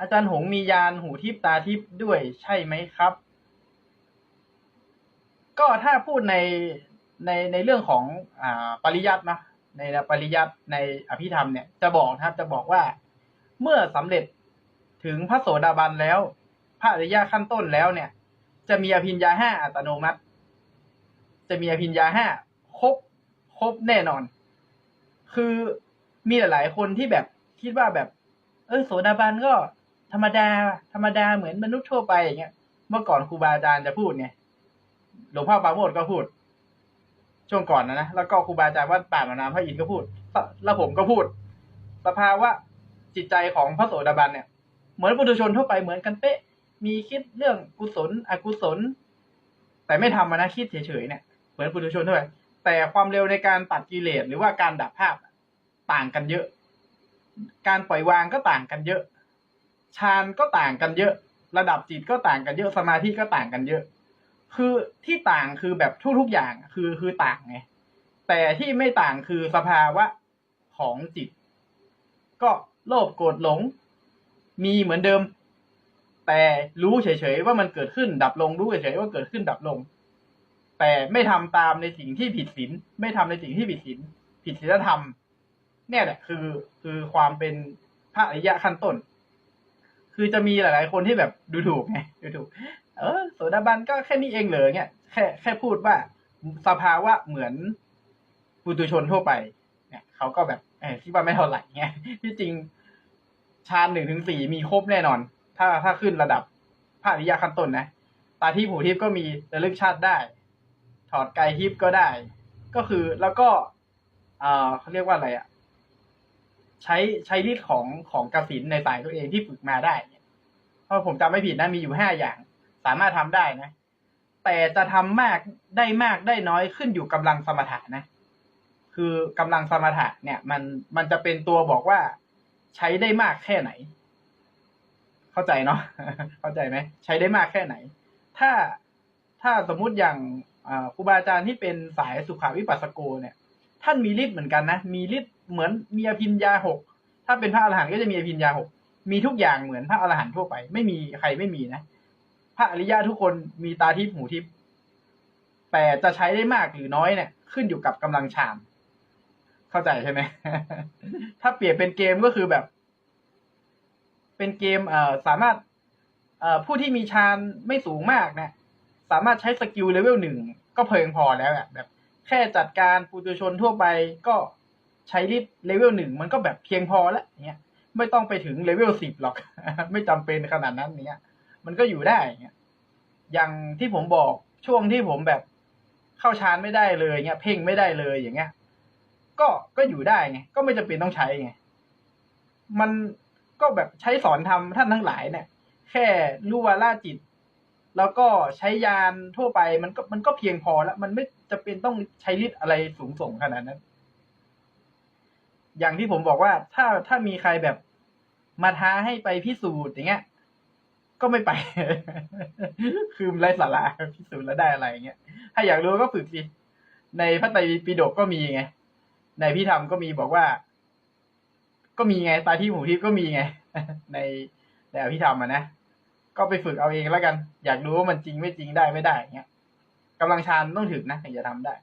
อาจารย์หงมียานหูทิพตาทิพด้วยใช่ไหมครับ ก็ถ้าพูดในในในเรื่องของอ่าปริยัตินะในปริยัติในอภิธรรมเนี่ยจะบอกนะครับจะบอกว่าเมื่อสำเร็จถึงพระโสดาบันแล้ว พระอริยะขั้นต้นแล้วเนี่ย จะมีอภิญญาห้าอัตโนมัติ จะมีอภิญญาห้าครบครบแน่นอน คือมีหลาย ๆ คนที่แบบคิดว่าแบบ เออโสดาบันก็ ธรรมดา ธรรมดาเหมือนมนุษย์ทั่วไปอย่างเงี้ย เมื่อก่อนครูบาอาจารย์จะพูดไงหลวงพ่อปาโมดก็พูด ช่วงก่อนนะนะแล้วก็ครูบาอาจารย์วัดป่ามานาพระอินทร์ก็พูดแล้วผมก็พูดสภาวะจิตใจของพระโสดาบันเนี่ย เหมือนปุถุชนทั่วไปเหมือนกันเป๊ะ มีคิดเรื่องกุศล อกุศล แต่ไม่ทำนะคิดเฉยๆเนี่ย เหมือนปุถุชนทั่วไปแต่ความเร็วในการตัดกิเลสหรือว่าการดับภาพต่างกันเยอะ การปล่อยวางก็ต่างกันเยอะ ฌานก็ต่างกันเยอะ ระดับจิตก็ต่างกันเยอะสมาธิก็ต่างกันเยอะ คือที่ต่างคือแบบทุกๆอย่างคือคือต่างไงแต่ที่ไม่ต่างคือสภาวะของจิต ก็โลภโกรธหลง มีเหมือนเดิม แต่รู้เฉยๆว่ามันเกิดขึ้นดับลงรู้เฉยๆว่าเกิดขึ้นดับลง แต่ไม่ทำตามในสิ่งที่ผิดศีลไม่ทำในสิ่งที่ผิดศีลผิดศีลธรรม เนี่ยแหละคือคือความเป็นพระอริยะขั้นต้น คือจะมีหลายๆคนที่แบบดูถูกไงดูถูก เออโสดาบันก็แค่นี้เองเหรอเนี่ยแค่แค่พูดว่าสภาวะเหมือนปุถุชนทั่วไป เนี่ยเขาก็แบบเออคิดว่าไม่เท่าไหร่ไงที่จริงฌานหนึ่งถึงสี่มีครบแน่นอน ถ้าถ้าขึ้นระดับพระอริยะขั้นต้นนะตาทิพย์หูทิพย์ก็มีระลึกชาติได้ ถอดกายทิพย์ก็ได้ ก็คือแล้วก็ เออเขาเรียกว่าอะไรอะ ใช้ใช้ฤทธิ์ของของกสินในสายตัวเองที่ฝึกมาได้เพราะผมจำไม่ผิดนะมีอยู่ห้าอย่าง สามารถทำได้นะ แต่จะทำมากได้มากได้น้อยขึ้นอยู่กำลังสมถะนะ คือกำลังสมถะเนี่ย มันมันจะเป็นตัวบอกว่าใช้ได้มากแค่ไหน เข้าใจเนาะเข้าใจไหมใช้ได้มากแค่ไหน ถ้าถ้าสมมุติอย่างครูบาอาจารย์ที่เป็นสายสุขาวิปัสสโกเนี่ย ท่านมีฤทธิ์เหมือนกันนะ มีฤทธิ์เหมือนมีอภิญญาหก ถ้าเป็นพระอรหันต์ก็จะมีอภิญญาหก มีทุกอย่างเหมือนพระอรหันต์ทั่วไป ไม่มีใครไม่มีนะ พระอริยะทุกคนมีตาทิพย์หูทิพย์ แต่จะใช้ได้มากหรือน้อยเนี่ย ขึ้นอยู่กับกำลังฌาน เข้าใจใช่ไหม ถ้าเปรียบเป็นเกมก็คือแบบ เป็นเกมเอ่อสามารถเอ่อผู้ที่มีฌานไม่สูงมากนะ สามารถใช้สกิลเลเวลหนึ่งก็เพียงพอแล้วแบบ แค่จัดการปุถุชนทั่วไปก็ใช้ลิฟเลเวลหนึ่งมันก็แบบเพียงพอแล้วเนี้ยไม่ต้องไปถึงเลเวลสิบหรอก ไม่จำเป็นขนาดนั้นเนี้ยมันก็อยู่ได้เงี้ยอย่างที่ผมบอกช่วงที่ผมแบบเข้าฌานไม่ได้เลยเงี้ยเพ่งไม่ได้เลยอย่างเงี้ย ก็ก็อยู่ได้ไงก็ไม่จำเป็นต้องใช้ไงมันก็แบบใช้สอนทำท่านทั้งหลายเนี่ย แค่รู้วาล่าจิต แล้วก็ใช้ยานทั่วไปมันก็มันก็เพียงพอแล้ว มันไม่จะเป็นต้องใช้ฤทธิ์อะไรสูงส่งขนาดนั้น อย่างที่ผมบอกว่าถ้าถ้ามีใครแบบมาท้าให้ไปพิสูจน์อย่างเงี้ย ก็ไม่ไป คือไร้สาระพิสูจน์แล้วได้อะไรอย่างเงี้ย ถ้าอยากรู้ก็ฝึกสิ ในพระไตรปิฎกก็มีไง ในพิธรรมก็มีบอกว่า ก็มีไงตาที่หูทิพย์ก็มีไง ในในอภิธรรมอะนะ ก็ไปฝึกเอาเองแล้วกัน อยากรู้ว่ามันจริงไม่จริงได้ไม่ได้อย่างเงี้ยกำลังชานต้องถึงนะถึงจะทำได้